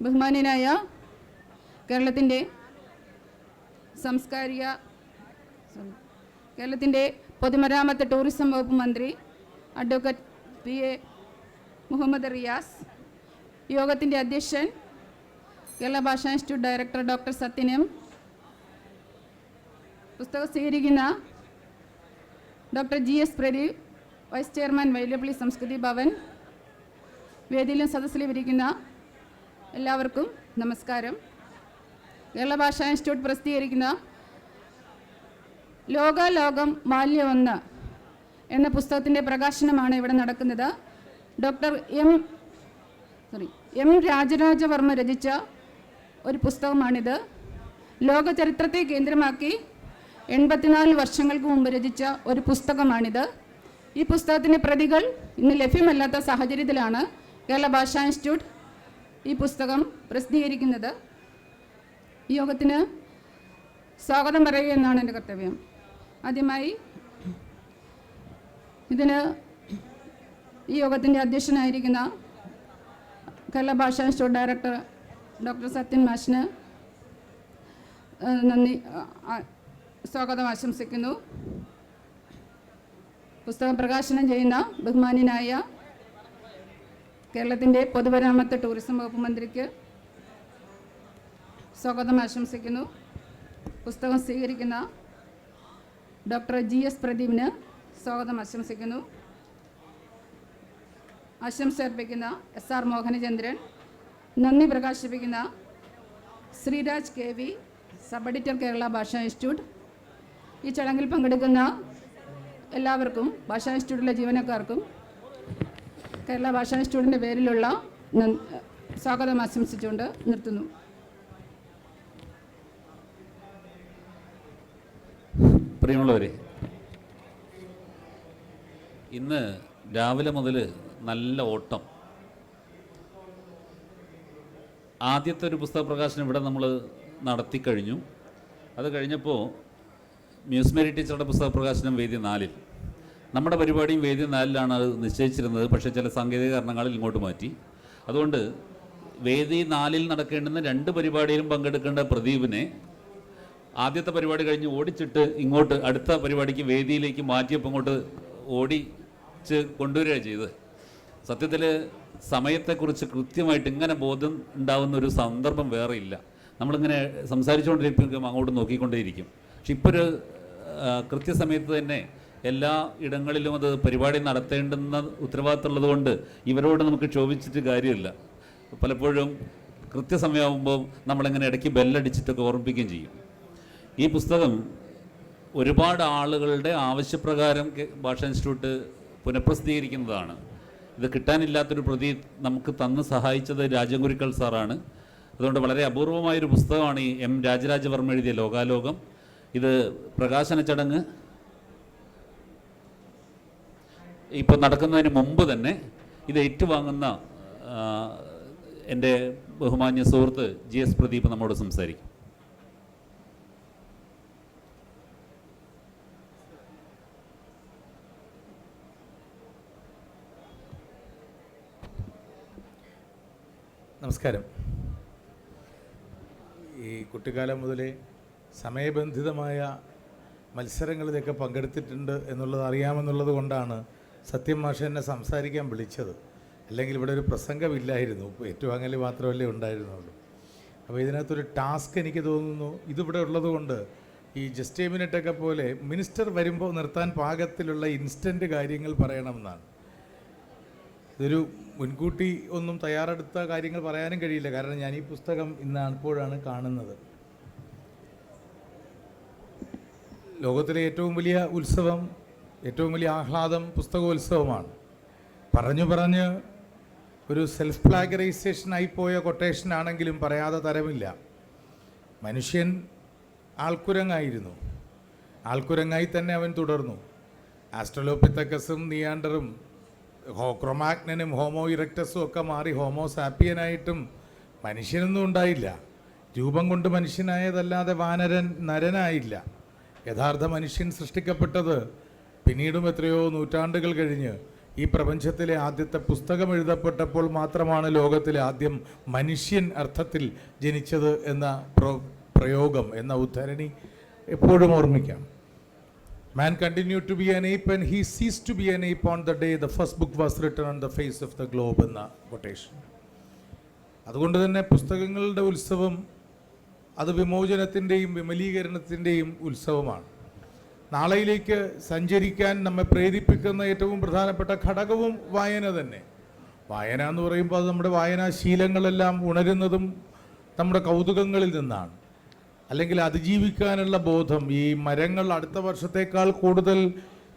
ബഹുമാന്യനായ കേരളത്തിന്റെ സാംസ്കാരിക കേരളത്തിന്റെ പൊതുമരാമത്ത് ടൂറിസം വകുപ്പ് മന്ത്രി advocate P A Muhammad Riyas യോഗത്തിന്റെ അധ്യക്ഷൻ Kerala Bhasha institute director doctor സത്യനം പുസ്തകം സ്വീകരിക്കുന്ന doctor G S Pradeep vice chairman Vailappally Samskriti Bhavan വേദിയിലും സദസ്സിലും ഇരിക്കുന്ന എല്ലാവർക്കും നമസ്കാരം. കേരള ഭാഷാ ഇൻസ്റ്റിറ്റ്യൂട്ട് പ്രസിദ്ധീകരിക്കുന്ന ലോക ലോകം ബാല്യം ഒന്ന് എന്ന പുസ്തകത്തിന്റെ പ്രകാശനമാണ് ഇവിടെ നടക്കുന്നത്. Doctor M sorry M Rajarajavarma രചിച്ച ഒരു പുസ്തകമാണിത്. ലോക ചരിത്രത്തെ കേന്ദ്രമാക്കി എൺപത്തിനാല് വർഷങ്ങൾക്ക് മുമ്പ് രചിച്ച ഒരു പുസ്തകമാണിത്. ഈ പുസ്തകത്തിന്റെ പ്രതികൾ ഇന്ന് ലഭ്യമല്ലാത്ത സാഹചര്യത്തിലാണ് കേരള ഭാഷാ ഇൻസ്റ്റിറ്റ്യൂട്ട് ഈ പുസ്തകം പ്രസിദ്ധീകരിക്കുന്നത് ഈ യോഗത്തിന് സ്വാഗതം പറയുക എന്നാണ് എന്റെ കർത്തവ്യം. ആദ്യമായി ഇതിന് ഈ യോഗത്തിന്റെ അധ്യക്ഷനായിരിക്കുന്ന Kerala Bhasha institute director doctor Sathyan മാഷിന് നന്ദി സ്വാഗതം ആശംസിക്കുന്നു. പുസ്തകം പ്രകാശനം ചെയ്യുന്ന ബഹുമാന്യനായ കേരളത്തിന്റെ പൊതുമരാമത്ത് ടൂറിസം വകുപ്പ് മന്ത്രിക്ക് സ്വാഗതം ആശംസിക്കുന്നു. പുസ്തകം സ്വീകരിക്കുന്ന ഡോക്ടർ ജി എസ് പ്രദീപിന് സ്വാഗതം ആശംസിക്കുന്നു. ആശംസ അർപ്പിക്കുന്ന എസ് ആർ മോഹനചന്ദ്രൻ നന്ദി പ്രകാശിപ്പിക്കുന്ന Sreeraj K V sub editor Kerala Bhasha institute. ഈ ചടങ്ങിൽ പങ്കെടുക്കുന്ന എല്ലാവർക്കും ഭാഷാ ഇൻസ്റ്റിറ്റ്യൂട്ടിലെ ജീവനക്കാർക്കും കേരള ഭാഷാ ഇൻസ്റ്റിറ്റ്യൂട്ടിന്റെ പേരിലുള്ള സ്വാഗതം ആശംസിച്ചുകൊണ്ട് നിർത്തുന്നു. പ്രിയമുള്ളവരെ ഇന്ന് രാവിലെ മുതൽ നല്ല ഓട്ടം. ആദ്യത്തെ ഒരു പുസ്തക പ്രകാശനം ഇവിടെ നമ്മൾ നടത്തി കഴിഞ്ഞു അത് കഴിഞ്ഞപ്പോൾ മ്യൂസ്മേരി ടീച്ചറുടെ പുസ്തക പ്രകാശനം വേദി നാലിൽ. നമ്മുടെ പരിപാടിയും വേദി നാലിലാണ് അത് നിശ്ചയിച്ചിരുന്നത്. പക്ഷേ ചില സാങ്കേതിക കാരണങ്ങളിൽ ഇങ്ങോട്ട് മാറ്റി. അതുകൊണ്ട് വേദി നാലിൽ നടക്കേണ്ടുന്ന രണ്ട് പരിപാടിയിലും പങ്കെടുക്കേണ്ട പ്രദീപിനെ ആദ്യത്തെ പരിപാടി കഴിഞ്ഞ് ഓടിച്ചിട്ട് ഇങ്ങോട്ട് അടുത്ത പരിപാടിക്ക് വേദിയിലേക്ക് മാറ്റിയപ്പോൾ ഇങ്ങോട്ട് ഓടിച്ച് കൊണ്ടുവരിക ചെയ്തത്. സത്യത്തിൽ സമയത്തെക്കുറിച്ച് കൃത്യമായിട്ട് ഇങ്ങനെ ബോധം ഉണ്ടാവുന്ന ഒരു സന്ദർഭം വേറെ ഇല്ല. നമ്മളിങ്ങനെ സംസാരിച്ചുകൊണ്ടിരിക്കുമ്പോൾ അങ്ങോട്ട് നോക്കിക്കൊണ്ടേയിരിക്കും. പക്ഷെ ഇപ്പോൾ ഒരു കൃത്യസമയത്ത് തന്നെ എല്ലാ ഇടങ്ങളിലും അത് പരിപാടി നടത്തേണ്ടുന്ന ഉത്തരവാദിത്തമുള്ളത് കൊണ്ട് ഇവരോട് നമുക്ക് ക്ഷോഭിച്ചിട്ട് കാര്യമില്ല. പലപ്പോഴും കൃത്യസമയമാകുമ്പോൾ നമ്മളിങ്ങനെ ഇടയ്ക്ക് ബെല്ലടിച്ചിട്ടൊക്കെ ഓർമ്മിപ്പിക്കുകയും ചെയ്യും. ഈ പുസ്തകം ഒരുപാട് ആളുകളുടെ ആവശ്യപ്രകാരം ഭാഷ ഭാഷാ ഇൻസ്റ്റിറ്റ്യൂട്ട് പുനഃപ്രസിദ്ധീകരിക്കുന്നതാണ്. ഇത് കിട്ടാനില്ലാത്തൊരു പ്രതി നമുക്ക് തന്ന് സഹായിച്ചത് രാജഗുരുക്കൾ സാറാണ്. അതുകൊണ്ട് വളരെ അപൂർവമായൊരു പുസ്തകമാണ് ഈ എം രാജരാജവർമ്മ എഴുതിയ ലോകാലോകം. ഇത് പ്രകാശന ചടങ്ങ് ഇപ്പോൾ നടക്കുന്നതിന് മുമ്പ് തന്നെ ഇത് ഏറ്റുവാങ്ങുന്ന എന്റെ ബഹുമാന്യ സുഹൃത്ത് ജി എസ് പ്രദീപ് നമ്മോട് സംസാരിക്കും. നമസ്കാരം. ഈ കുട്ടിക്കാലം മുതലേ സമയബന്ധിതമായ മത്സരങ്ങളിലൊക്കെ പങ്കെടുത്തിട്ടുണ്ട് എന്നുള്ളത് അറിയാമെന്നുള്ളത് കൊണ്ടാണ് സത്യം മാഷ എന്നെ സംസാരിക്കാൻ വിളിച്ചത്. അല്ലെങ്കിൽ ഇവിടെ ഒരു പ്രസംഗമില്ലായിരുന്നു. ഏറ്റവും ഏറ്റുവാങ്ങൽ മാത്രമല്ലേ ഉണ്ടായിരുന്നുള്ളൂ. അപ്പോൾ ഇതിനകത്തൊരു ടാസ്ക് എനിക്ക് തോന്നുന്നു. ഇതിവിടെ ഉള്ളതുകൊണ്ട് ഈ ജസ്റ്റ് മിനിറ്റൊക്കെ പോലെ മിനിസ്റ്റർ വരുമ്പോൾ നിർത്താൻ പാകത്തിലുള്ള ഇൻസ്റ്റന്റ് കാര്യങ്ങൾ പറയണമെന്നാണ്. ഇതൊരു മുൻകൂട്ടി ഒന്നും തയ്യാറെടുത്ത കാര്യങ്ങൾ പറയാനും കഴിയില്ല. കാരണം ഞാൻ ഈ പുസ്തകം ഇന്നാണ് ഇപ്പോഴാണ് കാണുന്നത്. ലോകത്തിലെ ഏറ്റവും വലിയ ഉത്സവം ഏറ്റവും വലിയ ആഹ്ലാദം പുസ്തകോത്സവമാണ്. പറഞ്ഞു പറഞ്ഞ് ഒരു സെൽഫ് പ്ലാഗറൈസേഷനായി പോയ കൊട്ടേഷൻ ആണെങ്കിലും പറയാതെ തരമില്ല. മനുഷ്യൻ ആൾക്കുരങ്ങായിരുന്നു. ആൾക്കുരങ്ങായി തന്നെ അവൻ തുടർന്നു. ആസ്ട്രലോപിത്തക്കസും നിയാണ്ടറും ഹോ ക്രൊമാഗ്നനും ഹോമോ ഇറക്ടസും ഒക്കെ മാറി ഹോമോ സാപ്പിയനായിട്ടും മനുഷ്യനൊന്നും ഉണ്ടായില്ല. രൂപം കൊണ്ട് മനുഷ്യനായതല്ലാതെ വാനരൻ നരനായില്ല. യഥാർത്ഥ മനുഷ്യൻ സൃഷ്ടിക്കപ്പെട്ടത് പിന്നീടും എത്രയോ നൂറ്റാണ്ടുകൾ കഴിഞ്ഞ് ഈ പ്രപഞ്ചത്തിലെ ആദ്യത്തെ പുസ്തകം എഴുതപ്പെട്ടപ്പോൾ മാത്രമാണ് ലോകത്തിലെ ആദ്യം മനുഷ്യൻ അർത്ഥത്തിൽ ജനിച്ചത് എന്ന പ്രോ പ്രയോഗം എന്ന ഉദ്ധരണി എപ്പോഴും ഓർമ്മിക്കാം. Man continue to be an ape and he ceases to be an ape on the day the first book was written on the face of the globe എന്ന കൊട്ടേഷൻ അതുകൊണ്ട് തന്നെ പുസ്തകങ്ങളുടെ ഉത്സവം അത് വിമോചനത്തിന്റെയും വിമലീകരണത്തിന്റെയും ഉത്സവമാണ്. നാളെയിലേക്ക് സഞ്ചരിക്കാൻ നമ്മെ പ്രേരിപ്പിക്കുന്ന ഏറ്റവും പ്രധാനപ്പെട്ട ഘടകവും വായന തന്നെ. വായന എന്ന് പറയുമ്പോൾ അത് നമ്മുടെ വായനാശീലങ്ങളെല്ലാം ഉണരുന്നതും നമ്മുടെ കൗതുകങ്ങളിൽ നിന്നാണ്. അല്ലെങ്കിൽ അതിജീവിക്കാനുള്ള ബോധം ഈ മരങ്ങൾ അടുത്ത വർഷത്തേക്കാൾ കൂടുതൽ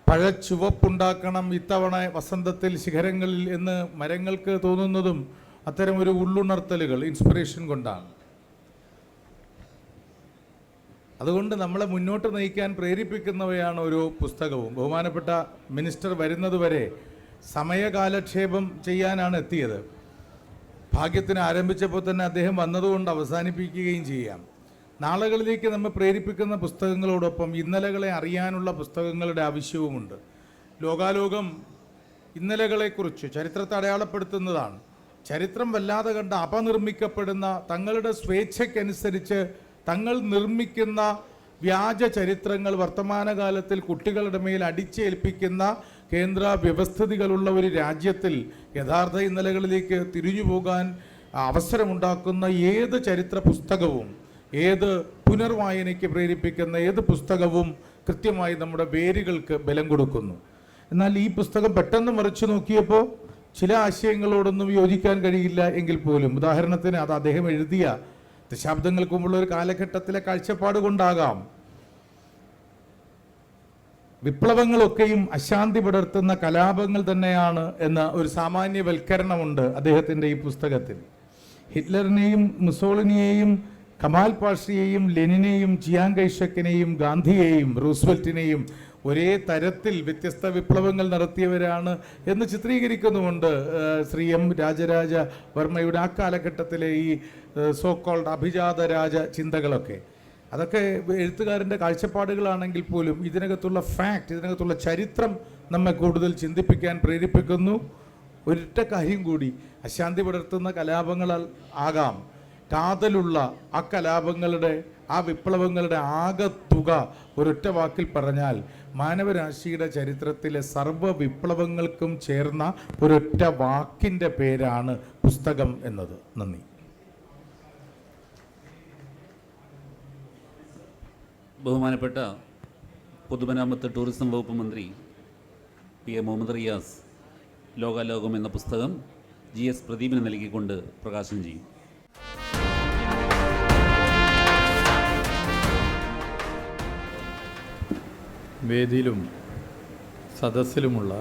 പഴച്ചുവപ്പുണ്ടാക്കണം ഇത്തവണ വസന്തത്തിൽ ശിഖരങ്ങളിൽ എന്ന് മരങ്ങൾക്ക് തോന്നുന്നതും അത്തരം ഒരു ഉള്ളുണർത്തലുകൾ ഇൻസ്പിറേഷൻ കൊണ്ടാണ്. അതുകൊണ്ട് നമ്മളെ മുന്നോട്ട് നയിക്കാൻ പ്രേരിപ്പിക്കുന്നവയാണ് ഒരു പുസ്തകവും. ബഹുമാനപ്പെട്ട മിനിസ്റ്റർ വരുന്നതുവരെ സമയകാലക്ഷേപം ചെയ്യാനാണ് എത്തിയത്. ഭാഗ്യത്തിന് ആരംഭിച്ചപ്പോൾ തന്നെ അദ്ദേഹം വന്നതുകൊണ്ട് അവസാനിപ്പിക്കുകയും ചെയ്യാം. നാളുകളിലേക്ക് നമ്മെ പ്രേരിപ്പിക്കുന്ന പുസ്തകങ്ങളോടൊപ്പം ഇന്നലകളെ അറിയാനുള്ള പുസ്തകങ്ങളുടെ ആവശ്യവുമുണ്ട്. ലോകാലോകം ഇന്നലകളെക്കുറിച്ച് ചരിത്രത്തെ അടയാളപ്പെടുത്തുന്നതാണ്. ചരിത്രം വല്ലാതെ കണ്ട് അപനിർമ്മിക്കപ്പെടുന്ന തങ്ങളുടെ സ്വേച്ഛയ്ക്കനുസരിച്ച് തങ്ങൾ നിർമ്മിക്കുന്ന വ്യാജ ചരിത്രങ്ങൾ വർത്തമാനകാലത്തിൽ കുട്ടികളുടെ മേൽ അടിച്ചേൽപ്പിക്കുന്ന കേന്ദ്ര വ്യവസ്ഥിതികളുള്ള ഒരു രാജ്യത്തിൽ യഥാർത്ഥ ഇന്നലകളിലേക്ക് തിരിഞ്ഞു പോകാൻ അവസരമുണ്ടാക്കുന്ന ഏത് ചരിത്ര പുസ്തകവും ഏത് പുനർവായനയ്ക്ക് പ്രേരിപ്പിക്കുന്ന ഏത് പുസ്തകവും കൃത്യമായി നമ്മുടെ വേരുകൾക്ക് ബലം കൊടുക്കുന്നു. എന്നാൽ ഈ പുസ്തകം പെട്ടെന്ന് മറിച്ചു നോക്കിയപ്പോൾ ചില ആശയങ്ങളോടൊന്നും യോജിക്കാൻ കഴിയില്ല എങ്കിൽ പോലും. ഉദാഹരണത്തിന് അത് അദ്ദേഹം എഴുതിയ ദശാബ്ദങ്ങൾക്ക് മുമ്പുള്ള ഒരു കാലഘട്ടത്തിലെ കാഴ്ചപ്പാട് കൊണ്ടാകാം വിപ്ലവങ്ങളൊക്കെയും അശാന്തി പടർത്തുന്ന കലാപങ്ങൾ തന്നെയാണ് എന്ന ഒരു സാമാന്യവൽക്കരണമുണ്ട് അദ്ദേഹത്തിന്റെ ഈ പുസ്തകത്തിൽ. ഹിറ്റ്ലറിനെയും മുസോളിനിയെയും കമാൽ പാഷയെയും ലെനിനെയും ജിയാങ്കൈഷക്കിനെയും ഗാന്ധിയെയും റൂസ്വെൽറ്റിനെയും ഒരേ തരത്തിൽ വ്യത്യസ്ത വിപ്ലവങ്ങൾ നടത്തിയവരാണ് എന്ന് ചിത്രീകരിക്കുന്നുമുണ്ട് ശ്രീ എം രാജരാജ വർമ്മയുടെ ആ കാലഘട്ടത്തിലെ ഈ സോക്കോൾഡ് അഭിജാത രാജ ചിന്തകളൊക്കെ. അതൊക്കെ എഴുത്തുകാരന്റെ കാഴ്ചപ്പാടുകളാണെങ്കിൽ പോലും ഇതിനകത്തുള്ള ഫാക്റ്റ് ഇതിനകത്തുള്ള ചരിത്രം നമ്മെ കൂടുതൽ ചിന്തിപ്പിക്കാൻ പ്രേരിപ്പിക്കുന്നു. ഒരൊറ്റ കാര്യം കൂടി അശാന്തി പടർത്തുന്ന കലാപങ്ങളാൽ ആകാം. കാതലുള്ള ആ കലാപങ്ങളുടെ ആ വിപ്ലവങ്ങളുടെ ആകത്തുക ഒരൊറ്റ വാക്കിൽ പറഞ്ഞാൽ മാനവരാശിയുടെ ചരിത്രത്തിലെ സർവ വിപ്ലവങ്ങൾക്കും ചേർന്ന ഒരൊറ്റ വാക്കിന്റെ പേരാണ് പുസ്തകം എന്നത്. നന്ദി. ബഹുമാനപ്പെട്ട പൊതുമരാമത്ത് ടൂറിസം വകുപ്പ് മന്ത്രി പി എ മുഹമ്മദ് റിയാസ് ലോകാലോകം എന്ന പുസ്തകം ജി എസ് പ്രദീപിന് നൽകിക്കൊണ്ട് പ്രകാശനം ചെയ്യും. വേദിയിലും സദസ്സിലുമുള്ള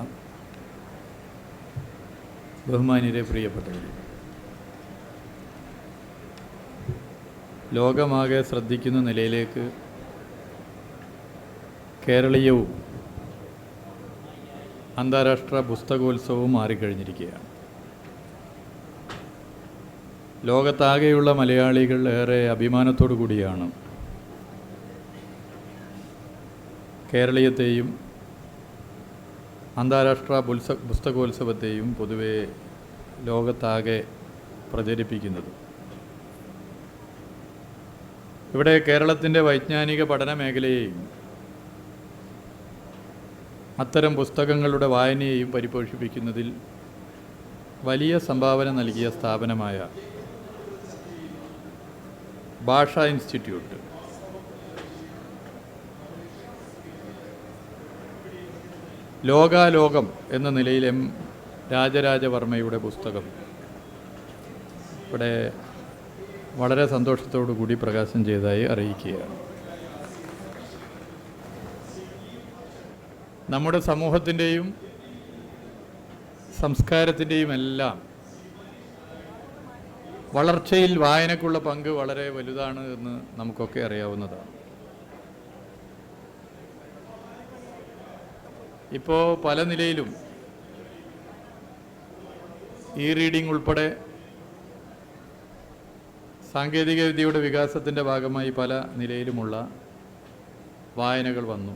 ബഹുമാന്യരെ പ്രിയപ്പെട്ടവർ ലോകമാകെ ശ്രദ്ധിക്കുന്ന നിലയിലേക്ക് കേരളീയവും അന്താരാഷ്ട്ര പുസ്തകോത്സവവും മാറിക്കഴിഞ്ഞിരിക്കുകയാണ്. ലോകത്താകെയുള്ള മലയാളികൾ ഏറെ അഭിമാനത്തോടു കൂടിയാണ് കേരളീയത്തെയും അന്താരാഷ്ട്ര പുത്സ പുസ്തകോത്സവത്തെയും പൊതുവെ ലോകത്താകെ പ്രചരിപ്പിക്കുന്നത്. ഇവിടെ കേരളത്തിന്റെ വൈജ്ഞാനിക പഠന മേഖലയെയും അത്തരം പുസ്തകങ്ങളുടെ വായനയെയും പരിപോഷിപ്പിക്കുന്നതിൽ വലിയ സംഭാവന നൽകിയ സ്ഥാപനമായ ഭാഷ ഇൻസ്റ്റിറ്റ്യൂട്ട്. ലോകാലോകം എന്ന നിലയിൽ എം രാജരാജവർമ്മയുടെ പുസ്തകം ഇവിടെ വളരെ സന്തോഷത്തോടു കൂടി പ്രകാശനം ചെയ്തതായി അറിയിക്കുകയാണ്. നമ്മുടെ സമൂഹത്തിന്റെയും സംസ്കാരത്തിന്റെയും എല്ലാം വളർച്ചയിൽ വായനക്കുള്ള പങ്ക് വളരെ വലുതാണ് എന്ന് നമുക്കൊക്കെ അറിയാവുന്നതാണ് ഇപ്പോൾ പല നിലയിലും ഇ റീഡിംഗ് ഉൾപ്പെടെ സാങ്കേതികവിദ്യയുടെ വികാസത്തിന്റെ ഭാഗമായി പല നിലയിലുമുള്ള വായനകൾ വന്നു.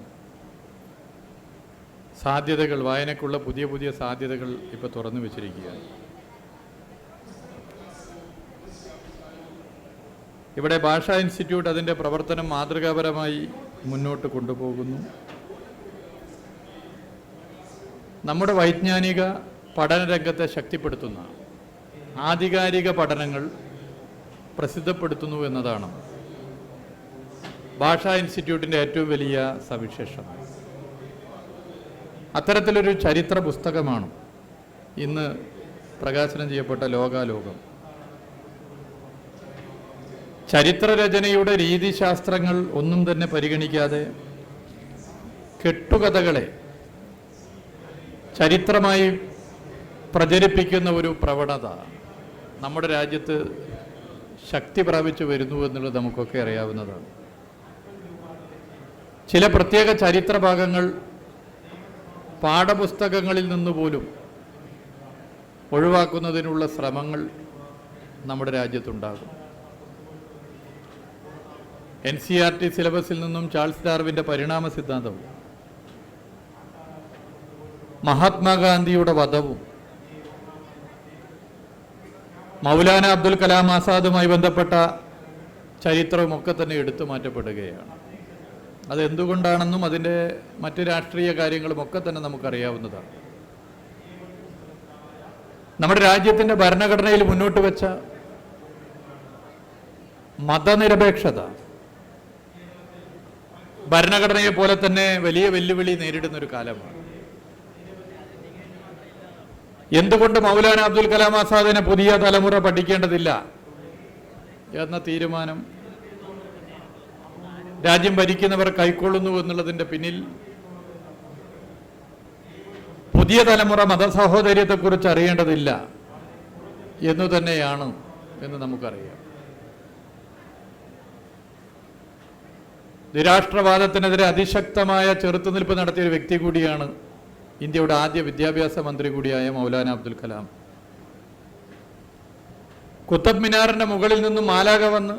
സാധ്യതകൾ വായനക്കുള്ള പുതിയ പുതിയ സാധ്യതകൾ ഇപ്പോൾ തുറന്നു വെച്ചിരിക്കുകയാണ്. ഇവിടെ ഭാഷാ ഇൻസ്റ്റിറ്റ്യൂട്ട് അതിന്റെ പ്രവർത്തനം മാതൃകാപരമായി മുന്നോട്ട് കൊണ്ടുപോകുന്നു. നമ്മുടെ വൈജ്ഞാനിക പഠന രംഗത്തെ ശക്തിപ്പെടുത്തുന്ന ആധികാരിക പഠനങ്ങൾ പ്രസിദ്ധപ്പെടുത്തുന്നു എന്നതാണ് ഭാഷാ ഇൻസ്റ്റിറ്റ്യൂട്ടിന്റെ ഏറ്റവും വലിയ സവിശേഷത. അത്തരത്തിലൊരു ചരിത്ര പുസ്തകമാണ് ഇന്ന് പ്രകാശനം ചെയ്യപ്പെട്ട ലോകാലോകം. ചരിത്രരചനയുടെ രീതിശാസ്ത്രങ്ങൾ ഒന്നും തന്നെ പരിഗണിക്കാതെ കെട്ടുകഥകളെ ചരിത്രമായി പ്രചരിപ്പിക്കുന്ന ഒരു പ്രവണത നമ്മുടെ രാജ്യത്ത് ശക്തി പ്രാപിച്ചു വരുന്നു എന്നുള്ളത് നമുക്കൊക്കെ അറിയാവുന്നതാണ്. ചില പ്രത്യേക ചരിത്ര ഭാഗങ്ങൾ പാഠപുസ്തകങ്ങളിൽ നിന്ന് പോലും ഒഴിവാക്കുന്നതിനുള്ള ശ്രമങ്ങൾ നമ്മുടെ രാജ്യത്തുണ്ടാകും. എൻ സി ആർ ടി സിലബസിൽ നിന്നും ചാൾസ് ഡാർവിന്റെ പരിണാമ സിദ്ധാന്തവും മഹാത്മാഗാന്ധിയുടെ വധവും മൗലാന അബ്ദുൽ കലാം ആസാദുമായി ബന്ധപ്പെട്ട ചരിത്രവും ഒക്കെ തന്നെ എടുത്തു മാറ്റപ്പെടുകയാണ്. അതെന്തുകൊണ്ടാണെന്നും അതിന്റെ മറ്റ് രാഷ്ട്രീയ കാര്യങ്ങളും ഒക്കെ തന്നെ നമുക്കറിയാവുന്നതാണ്. നമ്മുടെ രാജ്യത്തിന്റെ ഭരണഘടനയിൽ മുന്നോട്ട് വെച്ച മതനിരപേക്ഷത ഭരണഘടനയെ പോലെ തന്നെ വലിയ വെല്ലുവിളി നേരിടുന്ന ഒരു കാലമാണ്. എന്തുകൊണ്ട് മൗലാന അബ്ദുൽ കലാം ആസാദിനെ പുതിയ തലമുറ പഠിക്കേണ്ടതില്ല എന്ന തീരുമാനം രാജ്യം ഭരിക്കുന്നവർ കൈക്കൊള്ളുന്നു എന്നുള്ളതിന്റെ പിന്നിൽ പുതിയ തലമുറ മതസഹോദര്യത്തെക്കുറിച്ച് അറിയേണ്ടതില്ല എന്നു തന്നെയാണ് എന്ന് നമുക്കറിയാം. നിരാഷ്ട്രവാദത്തിനെതിരെ അതിശക്തമായ ചെറുത്തുനിൽപ്പ് നടത്തിയ ഒരു വ്യക്തി കൂടിയാണ് ഇന്ത്യയുടെ ആദ്യ വിദ്യാഭ്യാസ മന്ത്രി കൂടിയായ മൗലാന അബ്ദുൽ കലാം. കുത്തബ് മിനാറിന്റെ മുകളിൽ നിന്നും മാലാക വന്ന്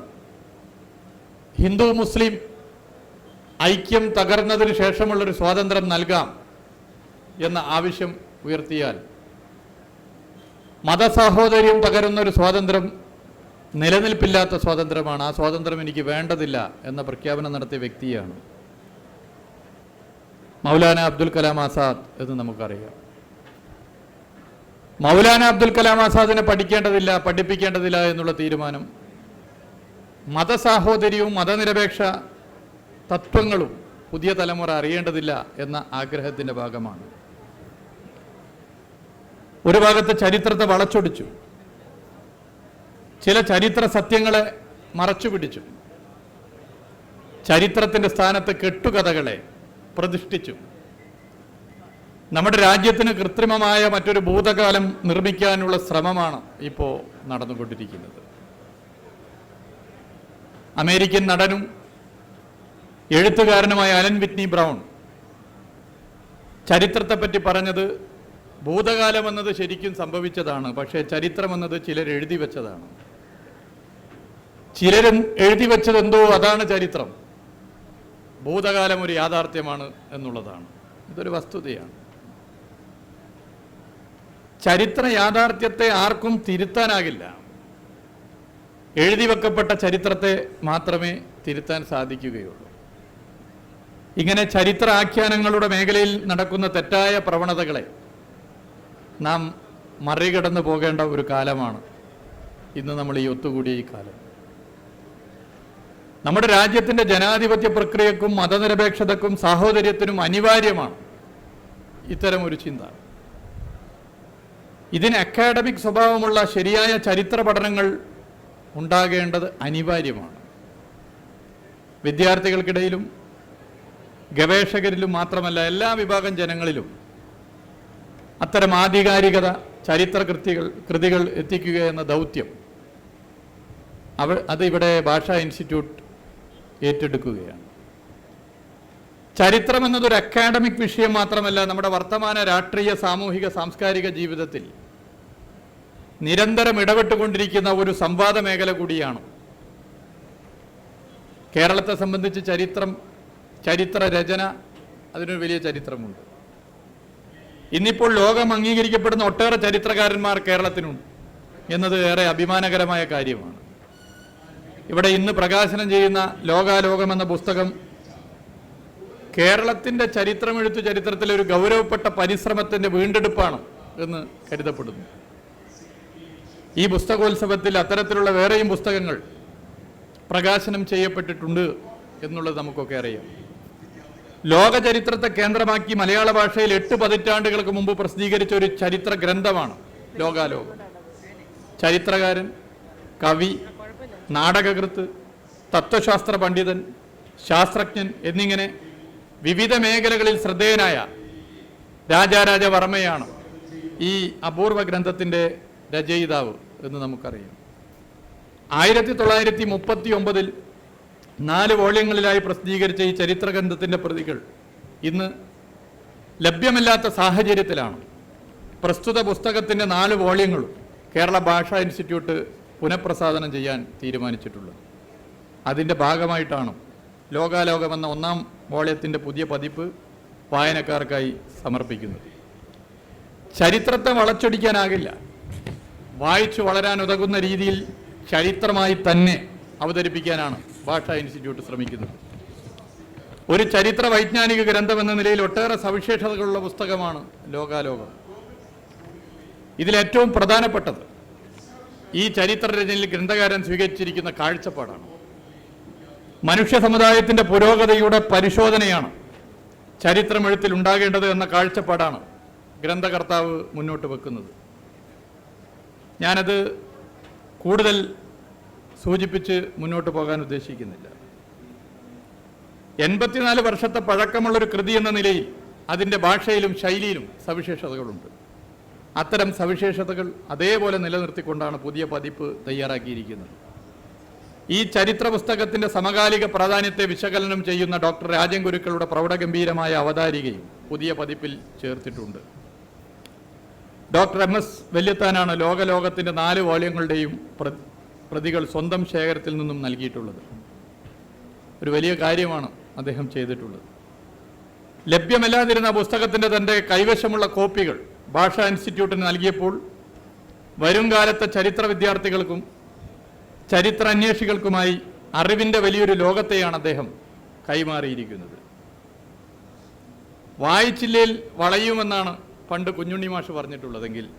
ഹിന്ദു മുസ്ലിം ഐക്യം തകർന്നതിന് ശേഷമുള്ളൊരു സ്വാതന്ത്ര്യം നൽകാം എന്ന ആവശ്യം ഉയർത്തിയാൽ മതസാഹോദര്യം തകരുന്ന ഒരു സ്വാതന്ത്ര്യം നിലനിൽപ്പില്ലാത്ത സ്വാതന്ത്ര്യമാണ്. ആ സ്വാതന്ത്ര്യം എനിക്ക് വേണ്ടതില്ല എന്ന പ്രഖ്യാപനം നടത്തിയ വ്യക്തിയാണ് മൗലാന അബ്ദുൽ കലാം ആസാദ് എന്ന് നമുക്കറിയാം. മൗലാന അബ്ദുൽ കലാം ആസാദിനെ പഠിക്കേണ്ടതില്ല പഠിപ്പിക്കേണ്ടതില്ല എന്നുള്ള തീരുമാനം മതസാഹോദര്യവും മതനിരപേക്ഷ തത്വങ്ങളും പുതിയ തലമുറ അറിയേണ്ടതില്ല എന്ന ആഗ്രഹത്തിന്റെ ഭാഗമാണ്. ഒരു ഭാഗത്ത് ചരിത്രത്തെ വളച്ചൊടിച്ചു. ചില ചരിത്ര സത്യങ്ങളെ മറച്ചു പിടിച്ചു ചരിത്രത്തിന്റെ സ്ഥാനത്ത് കെട്ടുകഥകളെ പ്രതിഷ്ഠിച്ചു. നമ്മുടെ രാജ്യത്തിന് കൃത്രിമമായ മറ്റൊരു ഭൂതകാലം നിർമ്മിക്കാനുള്ള ശ്രമമാണ് ഇപ്പോൾ നടന്നുകൊണ്ടിരിക്കുന്നത്. അമേരിക്കൻ നടനും എഴുത്തുകാരനുമായ അലൻ വിറ്റ്നി ബ്രൗൺ. ചരിത്രത്തെപ്പറ്റി പറഞ്ഞത് ഭൂതകാലം എന്നത് ശരിക്കും സംഭവിച്ചതാണ് പക്ഷേ ചരിത്രം എന്നത് ചിലർ എഴുതി വെച്ചതാണ്. ചിലരും എഴുതി വെച്ചത് എന്തോ അതാണ് ചരിത്രം. ഭൂതകാലം ഒരു യാഥാർത്ഥ്യമാണ് എന്നുള്ളതാണ്. ഇതൊരു വസ്തുതയാണ്. ചരിത്ര യാഥാർത്ഥ്യത്തെ ആർക്കും തിരുത്താനാകില്ല. എഴുതി വെക്കപ്പെട്ട ചരിത്രത്തെ മാത്രമേ തിരുത്താൻ സാധിക്കുകയുള്ളൂ. ഇങ്ങനെ ചരിത്ര ആഖ്യാനങ്ങളുടെ മേഖലയിൽ നടക്കുന്ന തെറ്റായ പ്രവണതകളെ നാം മറികടന്നു പോകേണ്ട ഒരു കാലമാണ് ഇന്ന് നമ്മൾ ഈ ഒത്തുകൂടിയ ഈ കാലം. നമ്മുടെ രാജ്യത്തിന്റെ ജനാധിപത്യ പ്രക്രിയക്കും മതനിരപേക്ഷതക്കും സാഹോദര്യത്തിനും അനിവാര്യമാണ് ഇത്തരം ഒരു ചിന്ത. ഇതിന് അക്കാഡമിക് സ്വഭാവമുള്ള ശരിയായ ചരിത്ര പഠനങ്ങൾ ഉണ്ടാകേണ്ടത് അനിവാര്യമാണ്. വിദ്യാർത്ഥികൾക്കിടയിലും ഗവേഷകരിലും മാത്രമല്ല എല്ലാ വിഭാഗം ജനങ്ങളിലും അത്തരം ആധികാരികത ചരിത്ര കൃതികൾ കൃതികൾ എത്തിക്കുക എന്ന ദൗത്യം അവ അത് ഇവിടെ ഭാഷാ ഇൻസ്റ്റിറ്റ്യൂട്ട് ഏറ്റെടുക്കുകയാണ്. ചരിത്രം എന്നതൊരു അക്കാഡമിക് വിഷയം മാത്രമല്ല നമ്മുടെ വർത്തമാന രാഷ്ട്രീയ സാമൂഹിക സാംസ്കാരിക ജീവിതത്തിൽ നിരന്തരം ഇടപെട്ടുകൊണ്ടിരിക്കുന്ന ഒരു സംവാദ മേഖല കൂടിയാണ്. കേരളത്തെ സംബന്ധിച്ച് ചരിത്രം ചരിത്ര രചന അതിനൊരു വലിയ ചരിത്രമുണ്ട്. ഇന്നിപ്പോൾ ലോകം അംഗീകരിക്കപ്പെടുന്ന ഒട്ടേറെ ചരിത്രകാരന്മാർ കേരളത്തിനുണ്ട് എന്നത് ഏറെ അഭിമാനകരമായ കാര്യമാണ്. ഇവിടെ ഇന്ന് പ്രകാശനം ചെയ്യുന്ന ലോകാലോകം എന്ന പുസ്തകം കേരളത്തിന്റെ ചരിത്രമെഴുത്തു ചരിത്രത്തിലെ ഒരു ഗൗരവപ്പെട്ട പരിശ്രമത്തിന്റെ വീണ്ടെടുപ്പാണ് എന്ന് കരുതപ്പെടുന്നു. ഈ പുസ്തകോത്സവത്തിൽ അത്തരത്തിലുള്ള വേറെയും പുസ്തകങ്ങൾ പ്രകാശനം ചെയ്യപ്പെട്ടിട്ടുണ്ട് എന്നുള്ളത് നമുക്കൊക്കെ അറിയാം. ലോക ചരിത്രത്തെ കേന്ദ്രമാക്കി മലയാള ഭാഷയിൽ എട്ട് പതിറ്റാണ്ടുകൾക്ക് മുമ്പ് പ്രസിദ്ധീകരിച്ച ഒരു ചരിത്ര ഗ്രന്ഥമാണ് ലോകാലോകം. ചരിത്രകാരൻ കവി നാടകകൃത്ത് തത്വശാസ്ത്ര പണ്ഡിതൻ ശാസ്ത്രജ്ഞൻ എന്നിങ്ങനെ വിവിധ മേഖലകളിൽ ശ്രദ്ധേയനായ രാജാരാജവർമ്മയാണ് ഈ അപൂർവ ഗ്രന്ഥത്തിന്റെ രചയിതാവ് എന്ന് നമുക്കറിയാം. ആയിരത്തി തൊള്ളായിരത്തി മുപ്പത്തി ഒമ്പതിൽ നാല് വോള്യങ്ങളിലായി പ്രസിദ്ധീകരിച്ച ഈ ചരിത്ര ഗ്രന്ഥത്തിന്റെ പ്രതികൾ ഇന്ന് ലഭ്യമല്ലാത്ത സാഹചര്യത്തിലാണ്. പ്രസ്തുത പുസ്തകത്തിന്റെ നാല് വോള്യങ്ങളും കേരള ഭാഷാ ഇൻസ്റ്റിറ്റ്യൂട്ട് പുനഃപ്രസാദനം ചെയ്യാൻ തീരുമാനിച്ചിട്ടുള്ളത്. അതിന്റെ ഭാഗമായിട്ടാണ് ലോകാലോകമെന്ന ഒന്നാം വോള്യത്തിന്റെ പുതിയ പതിപ്പ് വായനക്കാർക്കായി സമർപ്പിക്കുന്നത്. ചരിത്രത്തെ വളച്ചൊടിക്കാനാകില്ല. വായിച്ചു വളരാൻ ഉതകുന്ന രീതിയിൽ ചരിത്രമായി തന്നെ അവതരിപ്പിക്കാനാണ് ഭാഷാ ഇൻസ്റ്റിറ്റ്യൂട്ട് ശ്രമിക്കുന്നത് ഒരു ചരിത്ര വൈജ്ഞാനിക ഗ്രന്ഥം എന്ന നിലയിൽ ഒട്ടേറെ സവിശേഷതകളുള്ള പുസ്തകമാണ് ലോകാലോകം. ഇതിലേറ്റവും പ്രധാനപ്പെട്ടത് ഈ ചരിത്ര രചനയിൽ ഗ്രന്ഥകാരൻ സ്വീകരിച്ചിരിക്കുന്ന കാഴ്ചപ്പാടാണ്. മനുഷ്യ സമുദായത്തിന്റെ പുരോഗതിയുടെ പരിശോധനയാണ് ചരിത്രമെഴുത്തിൽ ഉണ്ടാകേണ്ടത് എന്ന കാഴ്ചപ്പാടാണ് ഗ്രന്ഥകർത്താവ് മുന്നോട്ട് വെക്കുന്നത്. ഞാനത് കൂടുതൽ സൂചിപ്പിച്ച് മുന്നോട്ട് പോകാൻ ഉദ്ദേശിക്കുന്നില്ല. എൺപത്തിനാല് വർഷത്തെ പഴക്കമുള്ളൊരു കൃതി എന്ന നിലയിൽ അതിന്റെ ഭാഷയിലും ശൈലിയിലും സവിശേഷതകളുണ്ട്. അത്തരം സവിശേഷതകൾ അതേപോലെ നിലനിർത്തിക്കൊണ്ടാണ് പുതിയ പതിപ്പ് തയ്യാറാക്കിയിരിക്കുന്നത്. ഈ ചരിത്ര പുസ്തകത്തിന്റെ സമകാലിക പ്രാധാന്യത്തെ വിശകലനം ചെയ്യുന്ന ഡോക്ടർ രാജൻ ഗുരുക്കളുടെ പ്രൗഢഗംഭീരമായ അവതാരികയും പുതിയ പതിപ്പിൽ ചേർത്തിട്ടുണ്ട്. ഡോക്ടർ എം എസ് വല്യത്താനാണ് ലോകലോകത്തിന്റെ നാല് വോള്യങ്ങളുടെയും പ്രതികൾ സ്വന്തം ശേഖരത്തിൽ നിന്നും നൽകിയിട്ടുള്ളത്. ഒരു വലിയ കാര്യമാണ് അദ്ദേഹം ചെയ്തിട്ടുള്ളത്. ലഭ്യമല്ലാതിരുന്ന പുസ്തകത്തിന്റെ തന്റെ കൈവശമുള്ള കോപ്പികൾ ഭാഷാ ഇൻസ്റ്റിറ്റ്യൂട്ടിന് നൽകിയപ്പോൾ വരും കാലത്തെ ചരിത്ര വിദ്യാർത്ഥികൾക്കും ചരിത്ര അന്വേഷികൾക്കുമായി അറിവിന്റെ വലിയൊരു ലോകത്തെയാണ് അദ്ദേഹം കൈമാറിയിരിക്കുന്നത്. വായിച്ചില്ലേൽ വളയുമെന്നാണ് പണ്ട് കുഞ്ഞുണ്ണി മാഷ് പറഞ്ഞിട്ടുള്ളതെങ്കിൽ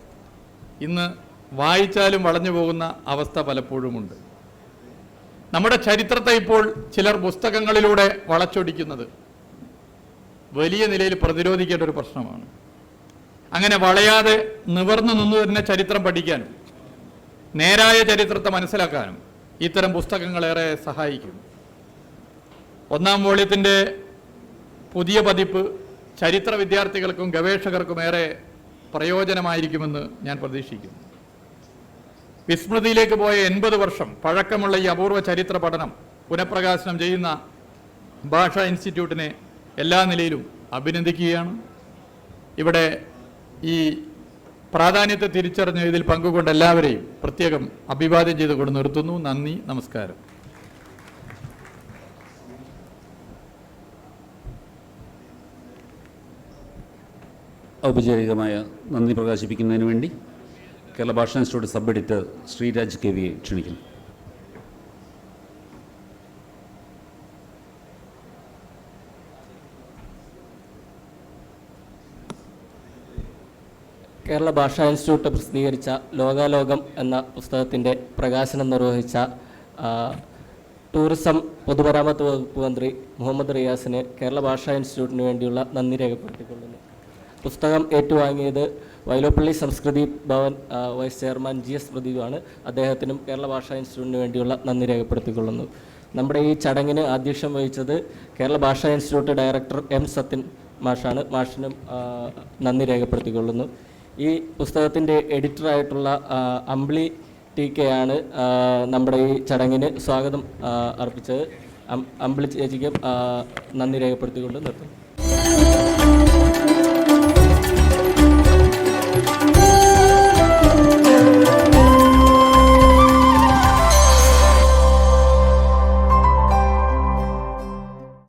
ഇന്ന് വായിച്ചാലും വളഞ്ഞു പോകുന്ന അവസ്ഥ പലപ്പോഴുമുണ്ട്. നമ്മുടെ ചരിത്രത്തെ ഇപ്പോൾ ചിലർ പുസ്തകങ്ങളിലൂടെ വളച്ചൊടിക്കുന്നത് വലിയ നിലയിൽ പ്രതിരോധിക്കേണ്ട ഒരു പ്രശ്നമാണ്. അങ്ങനെ വളയാതെ നിവർന്നു നിന്ന് തന്നെ ചരിത്രം പഠിക്കാനും നേരായ ചരിത്രത്തെ മനസ്സിലാക്കാനും ഇത്തരം പുസ്തകങ്ങളേറെ സഹായിക്കും. ഒന്നാം വോള്യത്തിന്റെ പുതിയ പതിപ്പ് ചരിത്ര വിദ്യാർത്ഥികൾക്കും ഗവേഷകർക്കും ഏറെ പ്രയോജനമായിരിക്കുമെന്ന് ഞാൻ പ്രതീക്ഷിക്കുന്നു. വിസ്മൃതിയിലേക്ക് പോയ എൺപത് വർഷം പഴക്കമുള്ള ഈ അപൂർവ ചരിത്ര പഠനം പുനഃപ്രകാശനം ചെയ്യുന്ന ഭാഷാ ഇൻസ്റ്റിറ്റ്യൂട്ടിനെ എല്ലാ നിലയിലും അഭിനന്ദിക്കുകയാണ്. ഇവിടെ ഈ പ്രാധാന്യത്തെ തിരിച്ചറിഞ്ഞ ഇതിൽ പങ്കുകൊണ്ട എല്ലാവരെയും പ്രത്യേകം അഭിവാദ്യം ചെയ്തുകൊണ്ട് നിർത്തുന്നു. നന്ദി നമസ്കാരം. ഔപചാരികമായ നന്ദി പ്രകാശിപ്പിക്കുന്നതിന് വേണ്ടി Kerala Bhasha institute sub editor Sreeraj K വിയെ ക്ഷണിക്കുന്നു. കേരള ഭാഷാ ഇൻസ്റ്റിറ്റ്യൂട്ട് പ്രസിദ്ധീകരിച്ച ലോകാലോകം എന്ന പുസ്തകത്തിന്റെ പ്രകാശനം നിർവഹിച്ച ടൂറിസം പൊതുമരാമത്ത് വകുപ്പ് മന്ത്രി മുഹമ്മദ് റിയാസിന് കേരള ഭാഷാ ഇൻസ്റ്റിറ്റ്യൂട്ടിന് വേണ്ടിയുള്ള നന്ദി രേഖപ്പെടുത്തിക്കൊള്ളുന്നു. പുസ്തകം ഏറ്റുവാങ്ങിയത് Vyloppilly Samskriti Bhavan vice chairman G S പ്രദീപാണ്. അദ്ദേഹത്തിനും കേരള ഭാഷാ ഇൻസ്റ്റിറ്റ്യൂട്ടിന് വേണ്ടിയുള്ള നന്ദി രേഖപ്പെടുത്തിക്കൊള്ളുന്നു. നമ്മുടെ ഈ ചടങ്ങിന് അധ്യക്ഷം വഹിച്ചത് Kerala Bhasha institute director M Sathyan മാഷാണ്. മാഷിനും നന്ദി രേഖപ്പെടുത്തിക്കൊള്ളുന്നു. ഈ പുസ്തകത്തിന്റെ എഡിറ്ററായിട്ടുള്ള അമ്പിളി ടി കെ ആണ് നമ്മുടെ ഈ ചടങ്ങിന് സ്വാഗതം അർപ്പിച്ചത്. അമ്പിളി ചേച്ചിക്കും നന്ദി രേഖപ്പെടുത്തിക്കൊണ്ട് നിർത്തുന്നു.